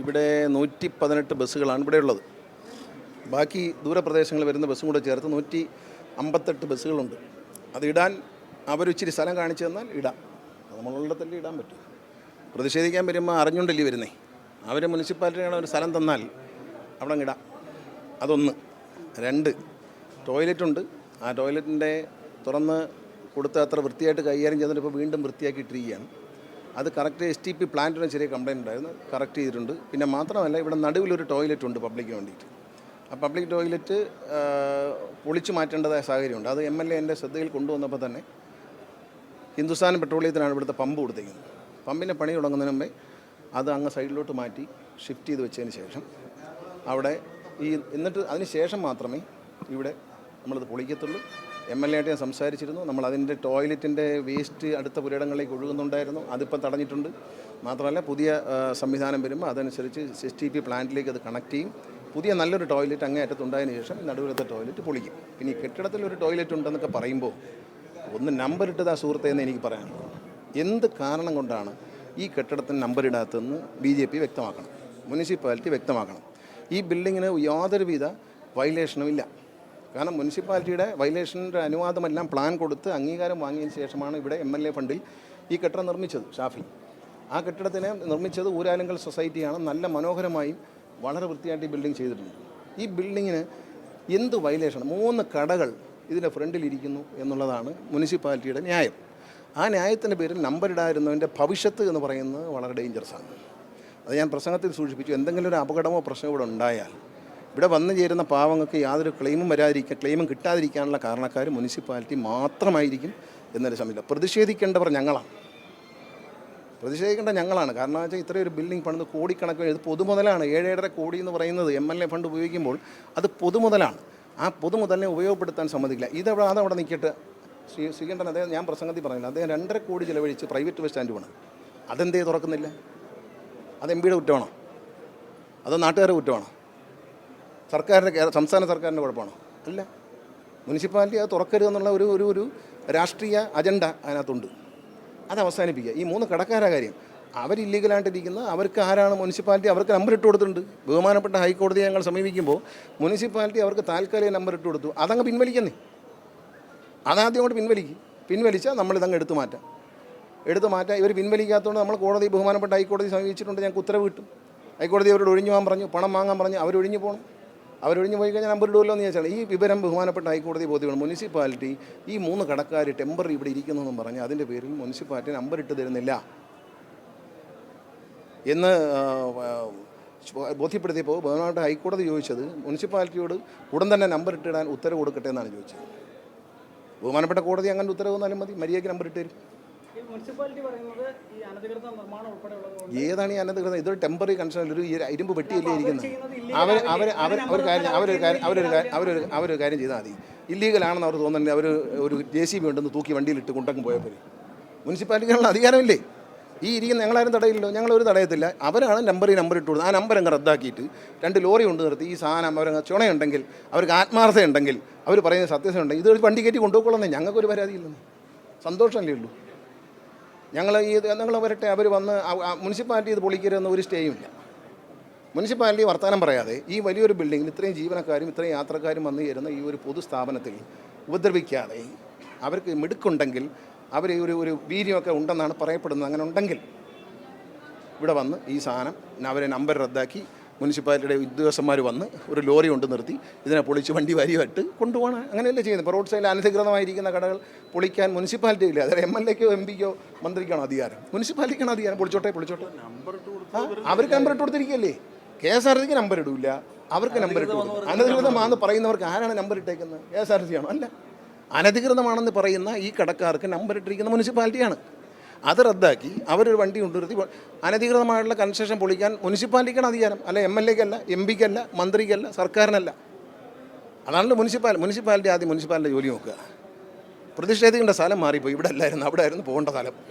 ഇവിടെ നൂറ്റി പതിനെട്ട് ബസ്സുകളാണ് ഇവിടെ ഉള്ളത്. ബാക്കി ദൂരപ്രദേശങ്ങളിൽ വരുന്ന ബസ്സും കൂടെ ചേർത്ത് നൂറ്റി അമ്പത്തെട്ട് ബസ്സുകളുണ്ട്. അത് ഇടാൻ അവരിച്ചിരി സ്ഥലം കാണിച്ചു തന്നാൽ ഇടാം. നമ്മളുടെ തന്നെ ഇടാൻ പറ്റും. പ്രതിഷേധിക്കാൻ വരുമ്പോൾ അറിഞ്ഞുകൊണ്ടല്ലേ വരുന്നേ? അവർ മുനിസിപ്പാലിറ്റിയുടെ ഒരു സ്ഥലം തന്നാൽ അവിടെ ഇടാം. അതൊന്ന്. രണ്ട്. ടോയ്ലറ്റുണ്ട്. ആ ടോയ്ലറ്റിന്റെ തുറന്ന് കൊടുത്ത അത്ര വൃത്തിയായിട്ട് കൈകാര്യം ചെയ്തിട്ട് ഇപ്പോൾ വീണ്ടും വൃത്തിയാക്കിയിട്ടിരിക്കുകയാണ് അത് കറക്റ്റ് എസ് ടി പി പ്ലാന്റിന് ചെറിയ കംപ്ലയിന്റ് ഉണ്ടായിരുന്നു. കറക്റ്റ് ചെയ്തിട്ടുണ്ട്. പിന്നെ മാത്രമല്ല ഇവിടെ നടുവിലൊരു ടോയ്ലറ്റ് ഉണ്ട് പബ്ലിക്കിന് വേണ്ടിയിട്ട്. ആ പബ്ലിക് ടോയ്ലറ്റ് പൊളിച്ചു മാറ്റേണ്ടതായ സാഹചര്യമുണ്ട്. അത് എം എൽ എ എന്റെ ശ്രദ്ധയിൽ കൊണ്ടുവന്നപ്പോൾ തന്നെ ഹിന്ദുസ്ഥാൻ പെട്രോളിയത്തിനാണ് ഇവിടുത്തെ പമ്പ് കൊടുത്തിരിക്കുന്നത് പമ്പിന്റെ പണി തുടങ്ങുന്നതിന് മുമ്പേ അത് അങ്ങ് സൈഡിലോട്ട് മാറ്റി ഷിഫ്റ്റ് ചെയ്ത് വെച്ചതിന് ശേഷം അവിടെ ഈ എന്നിട്ട് അതിന് ശേഷം മാത്രമേ ഇവിടെ നമ്മളത് പൊളിക്കത്തുള്ളൂ. എം എൽ എ ആയിട്ട് ഞാൻ സംസാരിച്ചിരുന്നു. നമ്മൾ അതിന്റെ ടോയ്ലറ്റിന്റെ വേസ്റ്റ് അടുത്ത പുരയിടങ്ങളിലേക്ക് ഒഴുകുന്നുണ്ടായിരുന്നു. അതിപ്പം തടഞ്ഞിട്ടുണ്ട്. മാത്രമല്ല പുതിയ സംവിധാനം വരുമ്പോൾ അതനുസരിച്ച് എസ് ടി പി പ്ലാന്റിലേക്ക് അത് കണക്ട് ചെയ്യും. പുതിയ നല്ലൊരു ടോയ്ലറ്റ് അങ്ങേയറ്റത്തുണ്ടായതിനു ശേഷം നടുവിലത്തെ ടോയ്ലറ്റ് പൊളിക്കും. പിന്നെ ഈ കെട്ടിടത്തിൽ ഒരു ടോയ്ലറ്റ് ഉണ്ടെന്നൊക്കെ പറയുമ്പോൾ ഒന്ന് നമ്പർ ഇട്ടതാ സുഹൃത്തെ എന്ന് എനിക്ക് പറയാനുള്ളത് എന്ത് കാരണം കൊണ്ടാണ് ഈ കെട്ടിടത്തിന് നമ്പർ ഇടാത്തതെന്ന് ബി ജെ പി വ്യക്തമാക്കണം. മുനിസിപ്പാലിറ്റി വ്യക്തമാക്കണം. ഈ ബിൽഡിങ്ങിന് യാതൊരുവിധ വയലേഷനും ഇല്ല. കാരണം മുനിസിപ്പാലിറ്റിയുടെ വയലേഷന്റെ അനുവാദമെല്ലാം പ്ലാൻ കൊടുത്ത് അംഗീകാരം വാങ്ങിയതിന് ശേഷമാണ് ഇവിടെ എം എൽ എ ഫണ്ടിൽ ഈ കെട്ടിടം നിർമ്മിച്ചത് ഷാഫി. ആ കെട്ടിടത്തിനെ നിർമ്മിച്ചത് ഊരാലുങ്കൽ സൊസൈറ്റിയാണ്. നല്ല മനോഹരമായും വളരെ വൃത്തിയായിട്ട് ഈ ബിൽഡിംഗ് ചെയ്തിട്ടുണ്ട്. ഈ ബിൽഡിങ്ങിന് എന്ത് വയലേഷൻ? മൂന്ന് കടകൾ ഇതിന്റെ ഫ്രണ്ടിലിരിക്കുന്നു എന്നുള്ളതാണ് മുനിസിപ്പാലിറ്റിയുടെ ന്യായം. ആ ന്യായത്തിന്റെ പേരിൽ നമ്പർ ഇടാതിരുന്നതിന്റെ ഭവിഷ്യത്ത് എന്ന് പറയുന്നത് വളരെ ഡേഞ്ചറസാണ് അത് ഞാൻ പ്രസംഗത്തിൽ സൂചിപ്പിച്ചു. എന്തെങ്കിലും ഒരു അപകടമോ പ്രശ്നമോ ഇവിടെ ഉണ്ടായാൽ ഇവിടെ വന്നു ചേരുന്ന പാവങ്ങൾക്ക് യാതൊരു ക്ലെയിമും വരാതിരിക്കുക ക്ലെയിമും കിട്ടാതിരിക്കാനുള്ള കാരണക്കാർ മുനിസിപ്പാലിറ്റി മാത്രമായിരിക്കും എന്നൊരു സമയമില്ല പ്രതിഷേധിക്കേണ്ടവർ ഞങ്ങളാണ്. പ്രതിഷേധിക്കേണ്ട ഞങ്ങളാണ്. കാരണം വെച്ചാൽ ഇത്രയും ഒരു ബിൽഡിംഗ് പണിത് കോടിക്കണക്കിന് ഇത് പൊതുമുതലാണ്. ഏഴേഴര കോടി എന്ന് പറയുന്നത് എം എൽ എ ഫണ്ട് ഉപയോഗിക്കുമ്പോൾ അത് പൊതുമുതലാണ്. ആ പൊതുമുതലിനെ ഉപയോഗപ്പെടുത്താൻ സമ്മതിക്കില്ല. ഇതവിടെ അതവിടെ നിൽക്കട്ട്. ശ്രീ ശ്രീകണ്ഠൻ അദ്ദേഹം ഞാൻ പ്രസംഗത്തിൽ പറഞ്ഞില്ല. അദ്ദേഹം രണ്ടര കോടി ചിലവഴിച്ച് പ്രൈവറ്റ് ബസ് സ്റ്റാൻഡ് വേണം അതെന്തേ തുറക്കുന്നില്ല? അത് എം പിയുടെ കുറ്റമാണോ? അതോ നാട്ടുകാരുടെ കുറ്റമാണോ? സർക്കാരിന്റെ കേര- സംസ്ഥാന സർക്കാരിന്റെ കുഴപ്പമാണോ? അല്ല മുനിസിപ്പാലിറ്റി അത് തുറക്കരുത് എന്നുള്ള ഒരു ഒരു ഒരു രാഷ്ട്രീയ അജണ്ട അതിനകത്തുണ്ട്. അത് അവസാനിപ്പിക്കുക. ഈ മൂന്ന് കടക്കാരാ കാര്യം. അവർ ഇല്ലീഗലായിട്ടിരിക്കുന്ന അവർക്ക് ആരാണ് മുനിസിപ്പാലിറ്റി അവർക്ക് നമ്പർ ഇട്ട് കൊടുത്തിട്ടുണ്ട്. ബഹുമാനപ്പെട്ട ഹൈക്കോടതിയെ ഞങ്ങൾ സമീപിക്കുമ്പോൾ മുനിസിപ്പാലിറ്റി അവർക്ക് താൽക്കാലിക നമ്പർ ഇട്ട് കൊടുത്തു. അതങ്ങ് പിൻവലിക്കുന്നേ. അതാദ്യം കൊണ്ട് പിൻവലിക്കും. പിൻവലിച്ചാൽ നമ്മളിതങ്ങ് എടുത്തു മാറ്റാം. എടുത്തു മാറ്റാം. ഇവർ പിൻവലിക്കാത്തതുകൊണ്ട് നമ്മൾ കോടതി ബഹുമാനപ്പെട്ട ഹൈക്കോടതി സമീപിച്ചിട്ടുണ്ട്. ഞങ്ങൾക്ക് ഉത്തരവ് കിട്ടും. ഹൈക്കോടതി അവരോട് ഒഴിഞ്ഞു പോകാൻ പറഞ്ഞു പണം വാങ്ങാൻ പറഞ്ഞു അവരൊഴിഞ്ഞു പോകണം. അവരൊഴിഞ്ഞു പോയി കഴിഞ്ഞാൽ നമ്പർ ഇടുമല്ലോ എന്ന് ചോദിച്ചാൽ ഈ വിവരം ബഹുമാനപ്പെട്ട ഹൈക്കോടതി ബോധ്യമാണ്. മുനിസിപ്പാലിറ്റി ഈ മൂന്ന് കടക്കാർ ടെമ്പററി ഇവിടെ ഇരിക്കുന്നു എന്ന് പറഞ്ഞ് അതിന്റെ പേരിൽ മുനിസിപ്പാലിറ്റി നമ്പർ ഇട്ട് തരുന്നില്ല എന്ന് ബോധ്യപ്പെടുത്തിയപ്പോൾ ബഹുമാനപ്പെട്ട ഹൈക്കോടതി ചോദിച്ചത് മുനിസിപ്പാലിറ്റിയോട് ഉടൻ തന്നെ നമ്പർ ഇട്ടിടാൻ ഉത്തരവ് കൊടുക്കട്ടെ എന്നാണ് ചോദിച്ചത്. ബഹുമാനപ്പെട്ട കോടതി അങ്ങനെ ഉത്തരവ് തന്നാലും മതി. മര്യാദയ്ക്ക് നമ്പർ ഇട്ട് തരും. ഏതാണ് ഈ അനധികൃതം? ഇതൊരു ടെമ്പററി കൺസേൺ ഒരു ഇരുമ്പ് പെട്ടിയല്ലേ ഇരിക്കുന്നത്? അവർ അവർ അവർ ഒരു കാര്യം അവരൊരു കാര്യം അവരൊരു അവരൊരു അവരൊരു കാര്യം ചെയ്താൽ മതി. ഇല്ലീഗലാണെന്ന് അവർ തോന്നുന്നുണ്ട് അവർ ഒരു ജെ സി ബി ഉണ്ടെന്ന് തൂക്കി വണ്ടിയിലിട്ട് കൊണ്ടങ്ങ് പോയാൽ പോയപ്പോൾ മുനിസിപ്പാലിറ്റികളുടെ അധികാരമില്ലേ? ഈ ഇരിക്കുന്ന ഞങ്ങളാരും തടയില്ലല്ലോ. ഞങ്ങളൊരു തടയത്തില്ല. അവരാണ് നമ്പർ ഈ നമ്പർ ഇട്ട് കൊടുത്തത് ആ നമ്പർ അങ്ങ് റദ്ദാക്കിയിട്ട് രണ്ട് ലോറി കൊണ്ട് നിർത്തി. ഈ സാധനം അവരങ്ങ് ചുണയുണ്ടെങ്കിൽ അവർക്ക് ആത്മാർത്ഥതയുണ്ടെങ്കിൽ അവർ പറയുന്ന സത്യസന്ധ ഉണ്ടെങ്കിൽ ഇത് വണ്ടി കയറ്റി കൊണ്ടുപോയിക്കൊള്ളുന്നേ ഞങ്ങൾക്കൊരു പരാതിയില്ലെന്ന്. സന്തോഷമല്ലേ ഉള്ളൂ? ഞങ്ങൾ ഈ ഞങ്ങൾ വരട്ടെ അവർ വന്ന് മുനിസിപ്പാലിറ്റി ഇത് പൊളിക്കരുതെന്ന് ഒരു സ്റ്റേയും ഇല്ല. മുനിസിപ്പാലിറ്റി വർത്തമാനം പറയാതെ ഈ വലിയൊരു ബിൽഡിങ്ങിൽ ഇത്രയും ജീവനക്കാരും ഇത്രയും യാത്രക്കാരും വന്നു ചേരുന്ന ഈ ഒരു പൊതു സ്ഥാപനത്തിൽ ഉപദ്രവിക്കാതെ അവർക്ക് മിടുക്കുണ്ടെങ്കിൽ അവർ ഒരു ഒരു വീര്യമൊക്കെ ഉണ്ടെന്നാണ് പറയപ്പെടുന്നത്. അങ്ങനെ ഉണ്ടെങ്കിൽ ഇവിടെ വന്ന് ഈ സാധനം അവരെ നമ്പർ റദ്ദാക്കി മുനിസിപ്പാലിറ്റിയുടെ ഉദ്യോഗസ്ഥന്മാർ വന്ന് ഒരു ലോറി കൊണ്ട് നിർത്തി ഇതിനെ പൊളിച്ച് വണ്ടി വരിയായിട്ട് കൊണ്ടുപോകണം അങ്ങനെയല്ലേ ചെയ്യുന്നത്? ഇപ്പോൾ റോഡ് സൈഡിൽ അനധികൃതമായിരിക്കുന്ന കടകൾ പൊളിക്കാൻ മുനിസിപ്പാലിറ്റി ഇല്ല. അതായത് എം എൽ എക്കോ എം പിക്കോ മന്ത്രിക്കാണോ അധികാരം? മുനിസിപ്പാലിറ്റിക്കാണ് അധികാരം? പൊളിച്ചോട്ടെ പൊളിച്ചോട്ടെ. അവർക്ക് നമ്പർ ഇട്ട് കൊടുത്തിരിക്കുകയല്ലേ കെ എസ് ആർ സിക്ക് നമ്പർ ഇടൂല. അവർക്ക് നമ്പർ ഇട്ടു അനധികൃതമാണെന്ന് പറയുന്നവർക്ക് ആരാണ് നമ്പർ ഇട്ടേക്കുന്നത്? കെ എസ് ആർ സി ആണോ? അല്ല. അനധികൃതമാണെന്ന് പറയുന്ന ഈ കടക്കാർക്ക് നമ്പർ ഇട്ടിരിക്കുന്ന മുനിസിപ്പാലിറ്റിയാണ്. അത് റദ്ദാക്കി. അവരൊരു വണ്ടി കൊണ്ടുവരുത്തി അനധികൃതമായിട്ടുള്ള കൺസ്ട്രക്ഷൻ പൊളിക്കാൻ മുനിസിപ്പാലിറ്റിക്കാണ് അധികാരം. അല്ല എം എൽ എക്കല്ല എം പിക്കല്ല മന്ത്രിക്കല്ല സർക്കാരിനല്ല. അതാണല്ലോ മുനിസിപ്പാൽ മുനിസിപ്പാലിറ്റി ആദ്യം മുനിസിപ്പാലിറ്റി ജോലി നോക്കുക. പ്രതിഷേധിക്കേണ്ട സ്ഥലം മാറിപ്പോയി. ഇവിടെ അല്ലായിരുന്നു അവിടെ ആയിരുന്നു പോകേണ്ട സ്ഥലം.